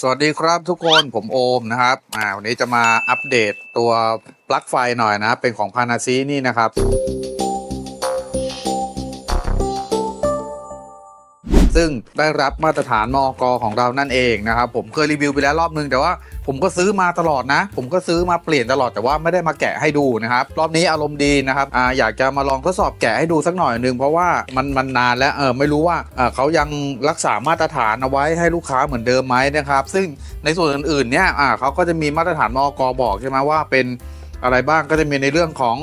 สวัสดีครับทุกคนผมโอมนะครับอ่าวันนี้จะมาอัปเดตตัวปลั๊กไฟหน่อยนะเป็นของพานาซีนี่นะครับ ซึ่งได้รับมาตรฐานมอกของเรานั่นเองนะครับผมเคยรีวิวไปแล้วรอบนึงแต่ว่าผมก็ซื้อมาตลอดนะ ผมก็ซื้อมาเปลี่ยนตลอดแต่ว่าไม่ได้มาแกะให้ดูนะครับรอบนี้อารมณ์ดีนะครับออยากจะมาลองทดสอบแกะให้ดูสักหน่อยหนึ่งเพราะว่ามันมันนานแล้วเออไม่รู้ว่าเเขายังรักษามาตรฐานเอาไว้ให้ลูกค้าเหมือนเดิมไหมนะครับ ซึ่งในส่วนอื่นๆเนี่ยเขาก็จะมีมาตรฐานมอกบอกใช่ไหมว่าเป็นอะไรบ้างก็จะมีในเรื่องของ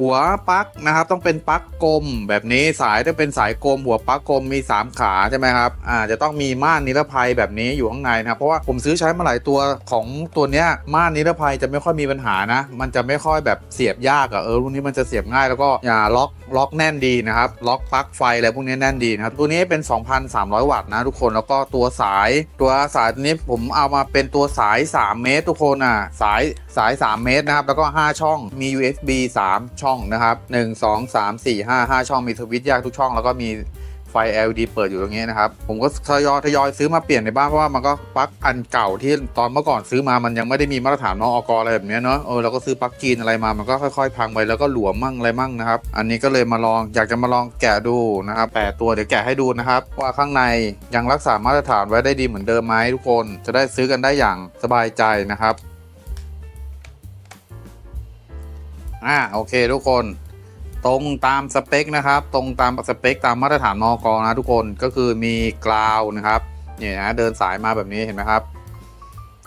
หัวปลั๊กนะครับ ต้องเป็นปลั๊กกลมแบบนี้สายต้องเป็นสายกลม หัวปลั๊กกลมมี 3 ขาใช่ไหมครับอ่าจะต้องมีม่านนิรภัยแบบนี้อยู่ข้างในนะครับเพราะว่าผมซื้อใช้มาหลายตัวของตัวเนี้ยม่านนิรภัยจะไม่ค่อยมีปัญหานะ มันจะไม่ค่อยแบบเสียบยากอะเออรุ่นนี้มันจะเสียบง่ายแล้วก็อย่าล็อกล็อกแน่นดีนะครับล็อกปลั๊กไฟอะไรพวกนี้แน่นดีนะครับตัวนี้เป็น 2,300 วัตต์นะทุกคนแล้วก็ตัวสายตัวสายตัวนี้ผมเอามาเป็นตัวสาย 3 เมตร ทุกคนอะสายสาย 3 เมตรนะครับแล้วก็ 5 ช่องมี USB 3 ช่องนะครับ 1 2 3 4 5 5 ช่องมีสวิตช์แยกทุกช่องแล้วก็มีไฟ LED เปิดอยู่ตรงนี้นะครับ ผมก็ทยอยทยอยซื้อมาเปลี่ยนในบ้านเพราะว่ามันก็ปลั๊กอันเก่าที่ตอนเมื่อก่อนซื้อมามันยังไม่ได้มีมาตรฐานนอกอะไรแบบนี้เนาะเออเราก็ซื้อปลั๊กจีนอะไรมามันก็ค่อยๆพังไปแล้วก็หลวมมั่งอะไรมั่งนะครับ อันนี้ก็เลยมาลองอยากจะมาลองแกะดูนะครับแปดตัวเดี๋ยวแกะให้ดูนะครับ ว่าข้างในยังรักษามาตรฐานไว้ได้ดีเหมือนเดิมไหมทุกคน จะได้ซื้อกันได้อย่างสบายใจนะครับ อ่าโอเคทุกคน ตรงตามสเปคนะครับ ตรงตามสเปคตามมาตรฐานมอกนะทุกคนก็คือมีกราวนะครับเนี่ยนะเดินสายมาแบบนี้เห็นไหมครับ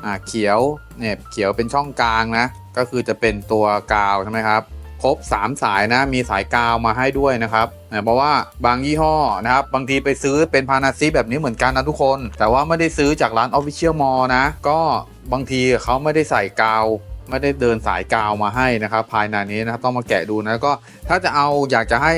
อ่าเขียวเนี่ยเขียวเป็นช่องกลางนะก็คือจะเป็นตัวกาวใช่ไหมครับครบ 3 สายนะมีสายกาวมาให้ด้วยนะครับเนี่ยเพราะว่าบางยี่ห้อนะครับบางทีไปซื้อเป็นพานาซิแบบนี้เหมือนกันนะทุกคน แต่ว่าไม่ได้ซื้อจากร้าน Official Mall นะ ก็บางทีเขาไม่ได้ใส่กาว ไม่ได้เดินสายกาวมาให้นะครับ ภายในนี้นะครับต้องมาแกะดูนะก็ถ้าจะเอาอยากจะให้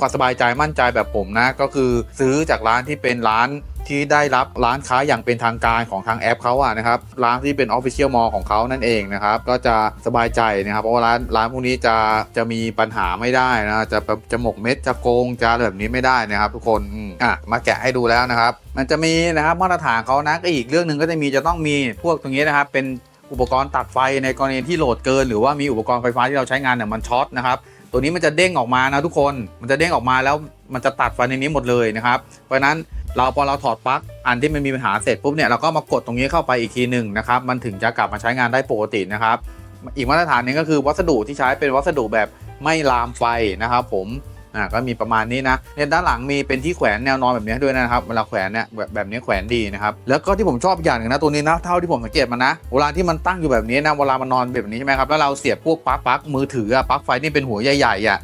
ความสบายใจมั่นใจแบบผมนะ ก็คือซื้อจากร้านที่เป็นร้านที่ได้รับร้านค้าอย่างเป็นทางการของทางแอปเขาอะนะครับร้านที่เป็น Official Mall ของเขานั่นเองนะครับ ก็จะสบายใจนะครับ เพราะว่าร้านร้านพวกนี้จะจะมีปัญหาไม่ได้นะจะจะหมกเม็ดจะโกงจะแบบนี้ไม่ได้นะครับ ทุกคนอะมาแกะให้ดูแล้วนะครับ มันจะมีนะครับมาตรฐานเขานะก็อีกเรื่องหนึ่งก็จะมีจะต้องมีพวกตรงนี้นะครับเป็น อุปกรณ์ตัดไฟในกรณีที่โหลดเกิน หรือว่ามีอุปกรณ์ไฟฟ้าที่เราใช้งานเนี่ยมันช็อตนะครับตัวนี้มันจะเด้งออกมานะทุกคนมันจะเด้งออกมาแล้วมันจะตัดไฟในนี้หมดเลยนะครับเพราะฉะนั้นเราพอเราถอดปลั๊กอันที่มันมีปัญหาเสร็จปุ๊บเนี่ยเราก็มากดตรงนี้เข้าไปอีกทีหนึ่งนะครับมันถึงจะกลับมาใช้งานได้ปกตินะครับ อีกมาตรฐานนึงก็คือวัสดุที่ใช้เป็นวัสดุแบบไม่ลามไฟนะครับผม อ่าก็มีประมาณนี้นะในด้านหลังมีเป็นที่แขวนแนวนอนแบบนี้ด้วยนะครับเวลาแขวนเนี่ยแบบแบบนี้แขวนดีนะครับแล้วก็ที่ผมชอบอย่างนึงนะตัวนี้นะเท่าที่ผมสังเกตมานะเวลาที่มันตั้งอยู่แบบนี้นะเวลามันนอนแบบนี้ใช่ไหมครับแล้วเราเสียบพวกปลั๊กปลั๊กมือถือปลั๊กไฟนี่เป็นหัวใหญ่ๆอะ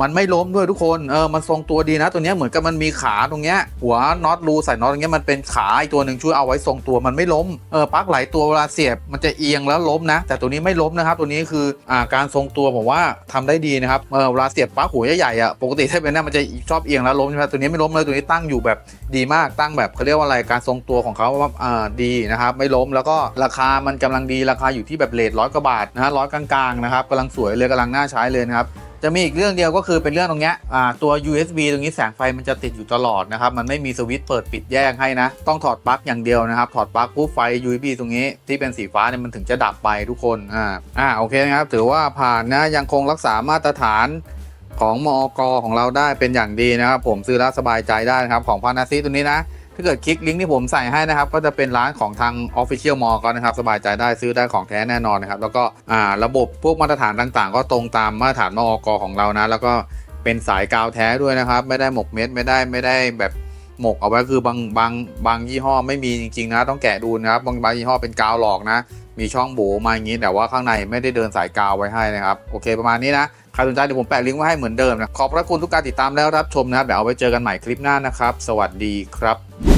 มันไม่ล้มด้วยทุกคนเออมันทรงตัวดีนะ ตัวเนี้ยเหมือนกับมันมีขาตรงเนี้ยหัวน็อตรูใส่น็อตตรงเนี้ยมันเป็นขาอีกตัวหนึ่งช่วยเอาไว้ทรงตัวมันไม่ล้มเออปลั๊กหลายตัวเวลาเสียบมันจะเอียงแล้วล้มนะ แต่ตัวนี้ไม่ล้มนะครับ ตัวนี้คืออ่าการทรงตัวผมว่าทำได้ดีนะครับเออเวลาเสียบปลั๊กหัวใหญ่ๆอะปกติถ้าเป็นนั่นมันจะชอบเอียงแล้วล้มใช่ไหมตัวนี้ไม่ล้มเลยตัวนี้ตั้งอยู่แบบดีมากตั้งแบบเขาเรียกว่าอะไรการทรงตัวของเขาว่าอ่าดีนะครับไม่ล้มแล้วก็ราคามันกำลังดีราคาอยู่ที่แบบเลทร้อยกว่าบาทนะฮะร้อยกลางๆนะครับกำลังสวยเลยกำลังน่าใช้เลยนะครับ จะมีอีกเรื่องเดียวก็คือเป็นเรื่องตรงเนี้ยอ่าตัว USB ตรงนี้แสงไฟมันจะติดอยู่ตลอดนะครับ มันไม่มีสวิตช์เปิดปิดแยกให้นะ ต้องถอดปลั๊กอย่างเดียวนะครับ ถอดปลั๊กปุ๊บไฟ USB ตรงนี้ที่เป็นสีฟ้าเนี่ยมันถึงจะดับไปทุกคน อ่า อ่า โอเคนะครับ ถือว่าผ่านนะ ยังคงรักษามาตรฐานของมอกของเราได้เป็นอย่างดีนะครับ ผมซื้อแล้วสบายใจได้นะครับ ของพานาซีตัวนี้นะ ถ้าเกิดคลิกลิงก์ที่ผมใส่ให้นะครับ ก็จะเป็นร้านของทาง Official Mall ก็นะครับ สบายใจได้ซื้อได้ของแท้แน่นอนนะครับ แล้วก็อ่าระบบพวกมาตรฐานต่างๆ ก็ตรงตามมาตรฐานมอกของเรานะ แล้วก็เป็นสายกาวแท้ด้วยนะครับ ไม่ได้หมกเม็ดไม่ได้ไม่ได้แบบ หมกเอาไว้คือบางบางบางยี่ห้อไม่มีจริงๆนะต้องแกะดูนะครับบางบางยี่ห้อเป็นกาวหลอกนะ มีช่องโบมาอย่างนี้แต่ว่าข้างในไม่ได้เดินสายกาวไว้ให้นะครับโอเคประมาณนี้นะใครสนใจเดี๋ยวผมแปะลิงก์ไว้ให้เหมือนเดิมนะขอบพระคุณทุกการติดตามแล้วรับชมนะครับเดี๋ยวเอาไว้เจอกันใหม่คลิปหน้านะครับ สวัสดีครับ